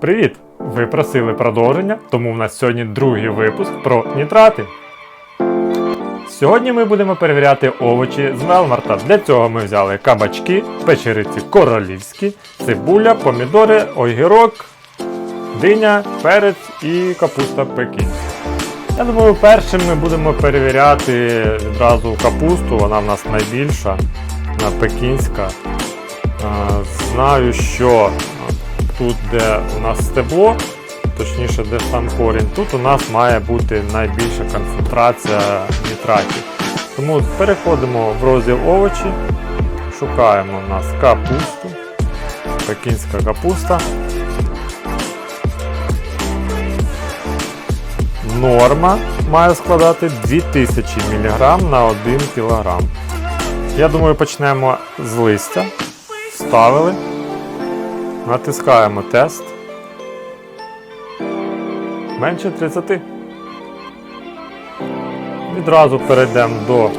Привіт! Ви просили продовження, тому в нас сьогодні другий випуск про нітрати. Сьогодні ми будемо перевіряти овочі з Велмарта. Для цього ми взяли кабачки, печериці королівські, цибуля, помідори, огірок, диня, перець і капуста пекінська. Я думаю, першим ми будемо перевіряти відразу капусту, вона в нас найбільша, пекінська. Знаю, що тут, де у нас стебло, точніше, де сам корінь, тут у нас має бути найбільша концентрація нітратів. Тому переходимо в розділ овочі, шукаємо у нас капусту, пекінська капуста. Норма має складати 2000 мг на 1 кг. Я думаю, почнемо з листя. Вставили. Натискаємо тест. Менше 30. Відразу перейдемо до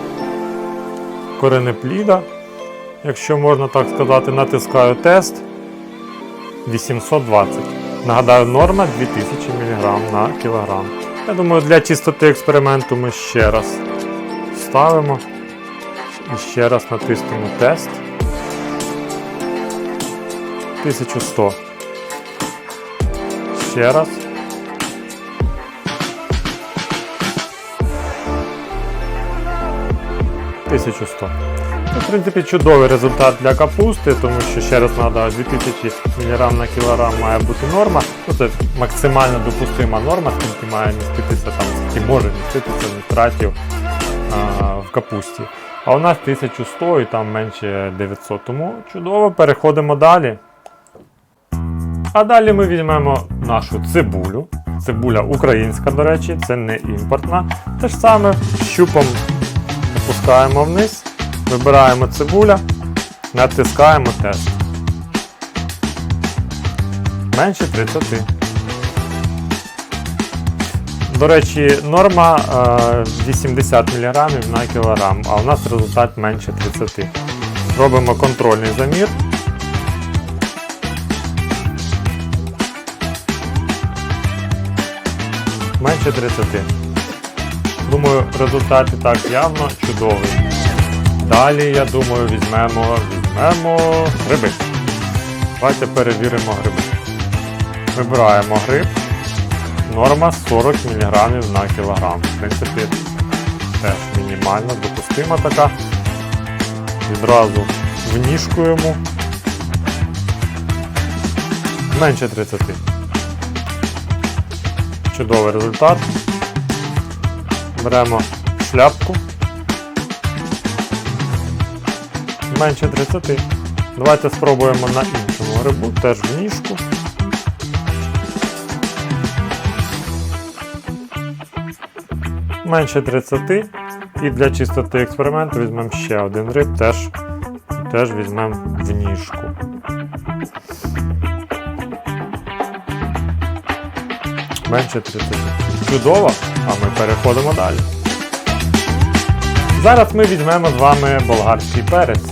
коренепліда. Якщо можна так сказати, натискаю тест 820. Нагадаю, норма 2000 мг на кілограм. Я думаю, для чистоти експерименту ми ще раз ставимо і ще раз натиснемо тест. 1100. Ще раз. Тисячу. Це, в принципі, чудовий результат для капусти, тому що ще раз нагадаю, 2000 мг на кілограм має бути норма. Ну, Це максимально допустима норма, скільки має міститися там, скільки може міститися нітратів а, в капусті. А у нас 1100 і там менше 900. Тому чудово, переходимо далі. А далі ми візьмемо нашу цибулю. Цибуля українська, до речі, це не імпортна. Те ж саме щупом опускаємо вниз, вибираємо цибуля, натискаємо тест. Менше 30. До речі, норма е, 80 мг на кілограм, а у нас результат менше 30. Робимо контрольний замір. Менше 30. Думаю, результат і так явно чудовий. Далі, я думаю, візьмемо, візьмемо гриби. Давайте перевіримо гриби. Вибираємо гриб. Норма 40 мг на кілограм. В принципі, теж мінімально, допустима така. Відразу вніжкуємо. Менше 30. Чудовий результат. Беремо шляпку. Менше 30. Давайте спробуємо на іншому грибу, теж в ніжку. Менше 30. І для чистоти експерименту візьмемо ще один гриб, теж, теж візьмемо в ніжку. Менше 30. Чудово, а ми переходимо далі. Зараз ми візьмемо з вами болгарський перець.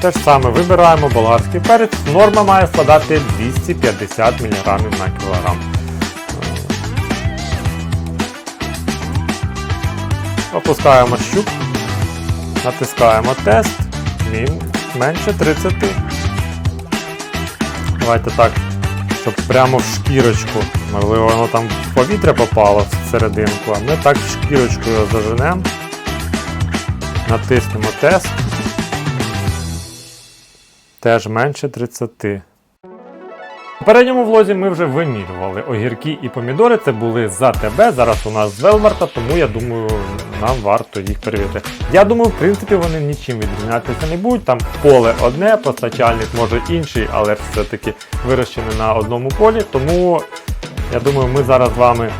Те ж саме вибираємо болгарський перець. Норма має складати 250 мг на кілограм. Опускаємо щуп, натискаємо тест, він менше 30. Давайте так щоб прямо в шкірочку. Можливо, воно там в повітря попало в а ми так шкірочкою його заженемо. Натиснемо тест. Теж менше 30. У попередньому влозі ми вже вимірювали огірки і помідори, це були за тебе. Зараз у нас з Велмарта, тому я думаю, нам варто їх перевірити. Я думаю, в принципі, вони нічим відрізнятися не будуть. Там поле одне, постачальник може інший, але все-таки вирощене на одному полі. Тому я думаю, ми зараз з вами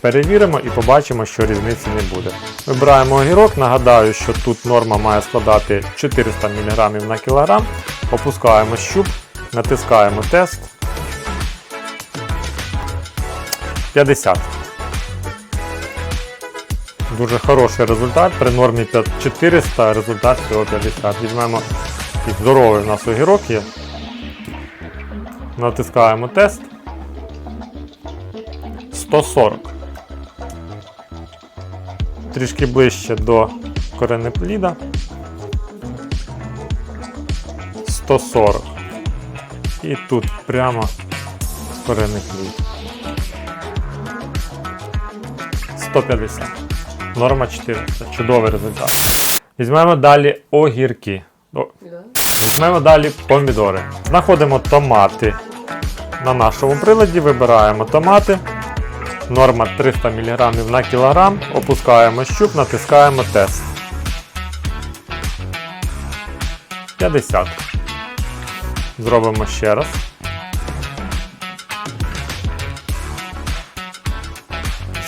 перевіримо і побачимо, що різниці не буде. Вибираємо огірок. Нагадаю, що тут норма має складати 400 мг на кілограм. Опускаємо щуп, натискаємо тест. 50. Дуже хороший результат. При нормі - 400 результат всього 50. Візьмемо здоровий у нас огірок є. Натискаємо тест. 140. Трішки ближче до коренепліда. 140. І тут прямо коренеплід. 150. Норма 400. Чудовий результат. Візьмемо далі огірки. О, Візьмемо далі помідори. Знаходимо томати. На нашому приладі вибираємо томати. Норма 300 мг на кілограм. Опускаємо щуп, натискаємо тест. 50. Зробимо ще раз.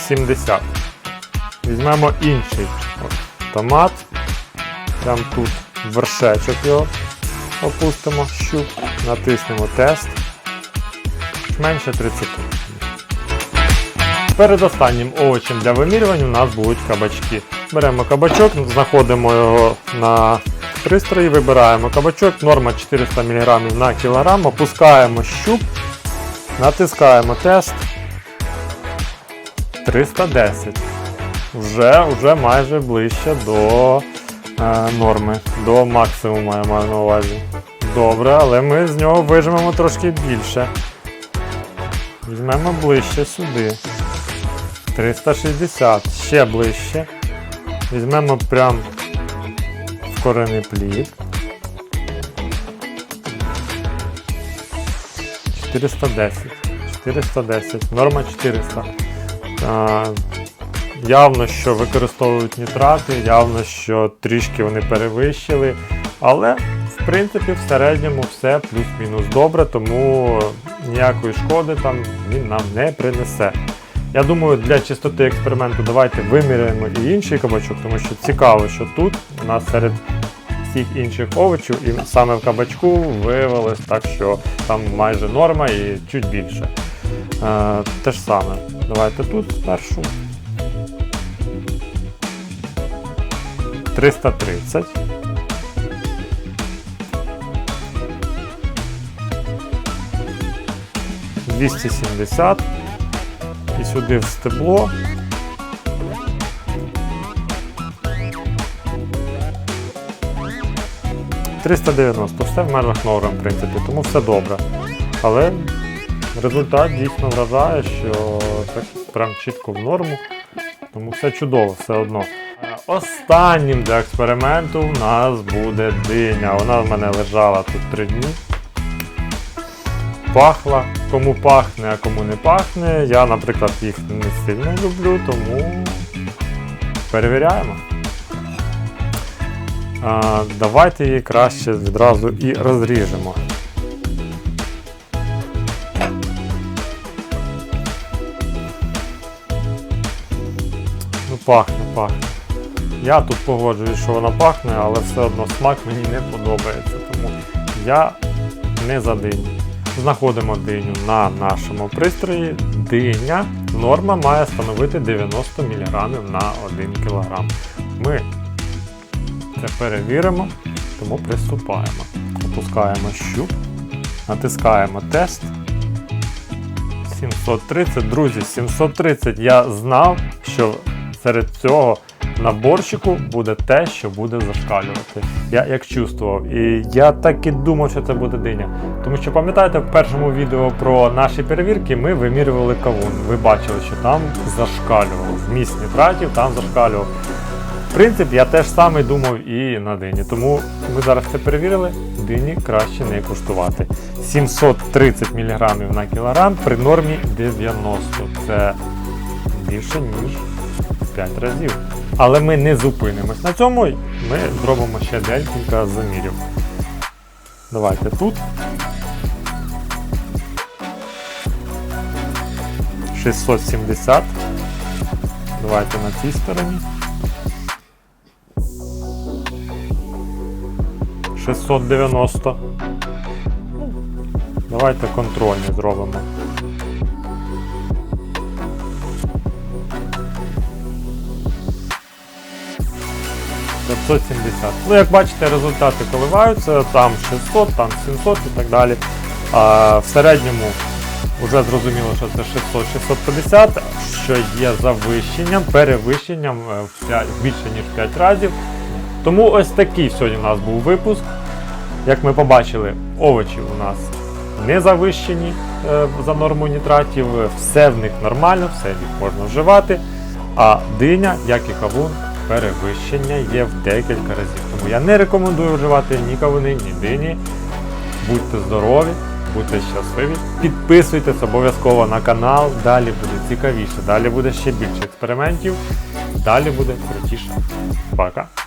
Сімдесят. Візьмемо інший томат. Прям тут вершечок його опустимо щуп, натиснемо тест. Менше 30. Перед останнім овочем для вимірювання у нас будуть кабачки. Беремо кабачок, знаходимо його на пристрої, вибираємо кабачок, норма 400 мг на кілограм, опускаємо щуп, натискаємо тест. 310. Вже, вже майже ближче до е, норми, до максимуму я маю на увазі. Добре, але ми з нього вижмемо трошки більше. Візьмемо ближче сюди. 360, ще ближче. Візьмемо прям в корений плід. 410. 410. Норма 400. Явно, що використовують нітрати, явно, що трішки вони перевищили. Але, в принципі, в середньому все плюс-мінус добре, тому ніякої шкоди там він нам не принесе. Я думаю, для чистоти експерименту давайте виміряємо і інший кабачок, тому що цікаво, що тут у нас серед всіх інших овочів, і саме в кабачку виявилось так, що там майже норма і чуть більше. Е, те ж саме. Давайте тут спершу. 330. Двісті сімдесят. І сюди в стебло. Триста дев'яносто. Все в межах норм, в принципі, тому все добре. Але результат дійсно вражає, що так прям чітко в норму. Тому все чудово, все одно. Останнім для експерименту у нас буде диня. Вона в мене лежала тут три дні. Пахла. Кому пахне, а кому не пахне. Я, наприклад, їх не сильно люблю, тому перевіряємо. А, давайте її краще відразу і розріжемо. Ну, пахне, пахне. Я тут погоджуюсь, що вона пахне, але все одно смак мені не подобається. Тому я не за диню. Знаходимо диню на нашому пристрої. Диня норма має становити 90 мг на 1 кг. Ми це перевіримо, тому приступаємо. Опускаємо щуп, натискаємо тест. 730, друзі, 730 я знав, що серед цього наборчику буде те, що буде зашкалювати. Я як чувствував. І я так і думав, що це буде диня. Тому що пам'ятаєте, в першому відео про наші перевірки ми вимірювали кавун. Ви бачили, що там зашкалював. Вміст нітратів там зашкалював. В принципі, я теж саме думав і на дині. Тому ми зараз це перевірили. Дині краще не куштувати. 730 мг на кілограм при нормі 90. Це більше, ніж 5 разів. Але ми не зупинимось на цьому. Ми зробимо ще декілька замірів. Давайте тут. 670. Давайте на цій стороні. 690. Давайте контрольні зробимо. «570». Ну, як бачите, результати коливаються, там 600, там 700 і так далі. А в середньому Уже зрозуміло, що це 600-650, що є завищенням, перевищенням е, в п'ять- більше ніж 5 разів. Тому ось такий сьогодні у нас був випуск. Як ми побачили, овочі у нас не завищені е, за норму нітратів, все в них нормально, все їх можна вживати. А диня, як і кавун, перевищення є в декілька разів. Тому я не рекомендую вживати ні кавуни, ні дині. Будьте здорові, будьте щасливі. Підписуйтесь обов'язково на канал. Далі буде цікавіше, далі буде ще більше експериментів, далі буде крутіше. Пока!